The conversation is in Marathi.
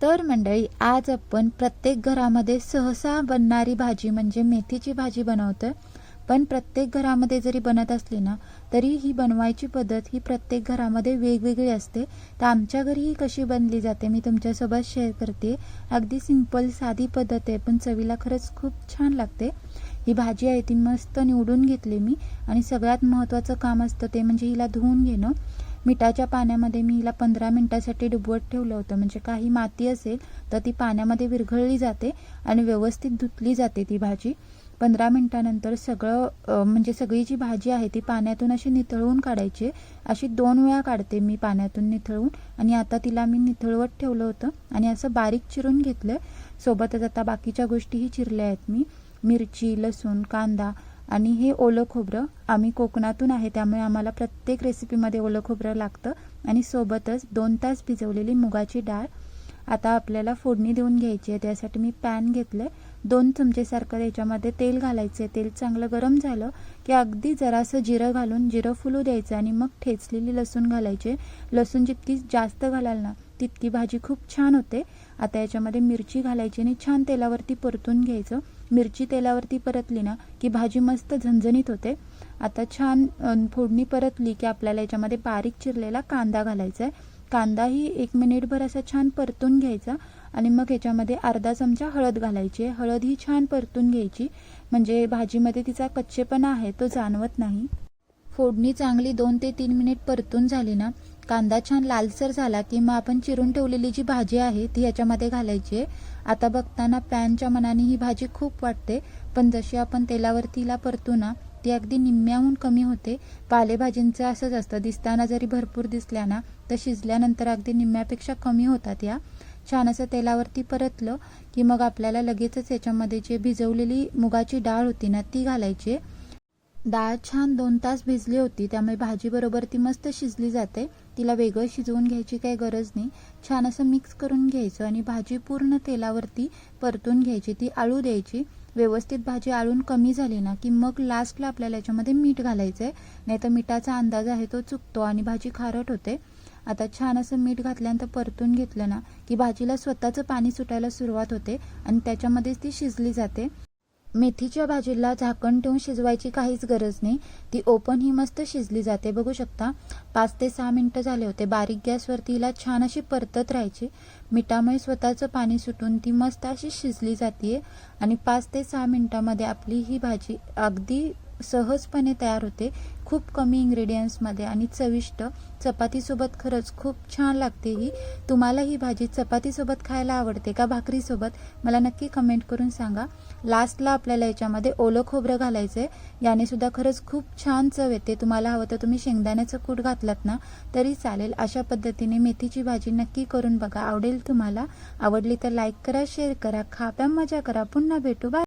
तर मंडळी आज आपण प्रत्येक घरामध्ये सहसा बनणारी भाजी म्हणजे मेथीची भाजी बनवतोय. पण प्रत्येक घरामध्ये जरी बनत असली ना तरी ही बनवायची पद्धत ही प्रत्येक घरामध्ये वेगवेगळी असते. तर आमच्या घरी ही कशी बनली जाते मी तुमच्यासोबत शेअर करते. अगदी सिंपल साधी पद्धत आहे पण चवीला खरंच खूप छान लागते. ही भाजी आहे ती मस्त निवडून घेतली मी आणि सगळ्यात महत्त्वाचं काम असतं ते म्हणजे हिला धुवून घेणं. मिठाच्या पाण्यामध्ये मी हिला पंधरा मिनटासाठी डुबवत ठेवलं होतं. म्हणजे काही माती असेल तर ती पाण्यामध्ये विरघळली जाते आणि व्यवस्थित धुतली जाते ती भाजी. पंधरा मिनटानंतर सगळं म्हणजे सगळी जी भाजी आहे ती पाण्यातून अशी निथळवून काढायची. अशी दोन वेळा काढते मी पाण्यातून निथळवून. आणि आता तिला मी निथळवत ठेवलं होतं आणि असं बारीक चिरून घेतलं. सोबतच आता बाकीच्या गोष्टीही चिरल्या आहेत मी. मिरची लसूण कांदा आणि हे ओलं खोबरं आम्ही कोकणातून आहे त्यामुळे आम्हाला प्रत्येक रेसिपीमध्ये ओलं खोबरं लागतं. आणि सोबतच दोन तास भिजवलेली मुगाची डाळ आता आपल्याला फोडणी देऊन घ्यायची आहे त्यासाठी मी पॅन घेतलं दोन चमचेसारखं त्याच्यामध्ये तेल घालायचं आहे तेल चांगलं गरम झालं की अगदी जरासं जिरं घालून जिरं फुलू द्यायचं आणि मग ठेचलेली लसूण घालायचे. लसूण जितकी जास्त घालाल ना तितकी भाजी खूप छान होते. आता याच्यामध्ये मिरची घालायची आणि छान तेलावरती परतून घ्यायचं. मिरची तेलावरती परतली ना की भाजी मस्त झणझणीत होते. आता छान फोडणी परतली की आपल्याला याच्यामध्ये बारीक चिरलेला कांदा घालायचा आहे. कांदाही एक मिनिटभर असा छान परतून घ्यायचा आणि मग याच्यामध्ये अर्धा चमचा हळद घालायची आहे. हळद ही छान परतून घ्यायची. म्हणजे भाजीमध्ये तिचा कच्चेपणा आहे तो जाणवत नाही. फोडणी चांगली दोन ते तीन मिनिट परतून झाली ना कांदा छान लालसर झाला की मग आपण चिरून ठेवलेली जी भाजी आहे ती याच्यामध्ये घालायची आहे. आता बघताना पॅनच्या मनाने ही भाजी खूप वाटते पण जशी आपण तेलावरतीला परतू ना ती अगदी निम्म्याहून कमी होते. पालेभाजींचं असंच असतं दिसताना जरी भरपूर दिसल्या ना तर शिजल्यानंतर अगदी निम्म्यापेक्षा कमी होतात या. छान असं तेलावरती परतलं की मग आपल्याला लगेचच याच्यामध्ये जे भिजवलेली मुगाची डाळ होती ना ती घालायची आहे. डाळ छान दोन तास भिजली होती त्यामुळे भाजीबरोबर ती मस्त शिजली जाते. तिला वेगळं शिजवून घ्यायची काही गरज नाही. छान असं मिक्स करून घ्यायचं आणि भाजी पूर्ण तेलावरती परतून घ्यायची. ती आळू द्यायची. व्यवस्थित भाजी आळून कमी झाली ना की मग लास्टला आपल्याला याच्यामध्ये मीठ घालायचं आहे नाही तर मिठाचा अंदाज आहे तो चुकतो आणि भाजी खारट होते. आता छान असं मीठ घातल्यानंतर परतून घेतलं ना की भाजीला स्वतःचं पाणी सुटायला सुरुवात होते आणि त्याच्यामध्येच ती शिजली जाते. मेथीच्या भाजीला झाकण ठेवून शिजवायची काहीच गरज नाही. ती ओपन ही मस्त शिजली जाते. बघू शकता पाच ते सहा मिनटं झाले होते. बारीक गॅसवरती हिला छान अशी परतत राहायची. मिठामुळे स्वतःचं पाणी सुटून ती मस्त अशी शिजली जाते आणि पाच ते सहा मिनटामध्ये आपली ही भाजी अगदी सहजपणे तयार होते. खूप कमी इंग्रेडियंट्समध्ये आणि चविष्ट. चपातीसोबत खरंच खूप छान लागते ही. तुम्हाला ही भाजी चपातीसोबत खायला आवडते का भाकरीसोबत? मला नक्की कमेंट करून सांगा. लास्टला आपल्याला याच्यामध्ये ओलं खोबरं घालायचं आहे याने सुद्धा खरंच खूप छान चव येते. तुम्हाला हवं तर तुम्ही शेंगदाण्याचं कूट घातलात ना तरी चालेल. अशा पद्धतीने मेथीची भाजी नक्की करून बघा. आवडेल तुम्हाला. आवडली तर लाईक करा शेअर करा. खा प्या मजा करा. पुन्हा भेटू. बाय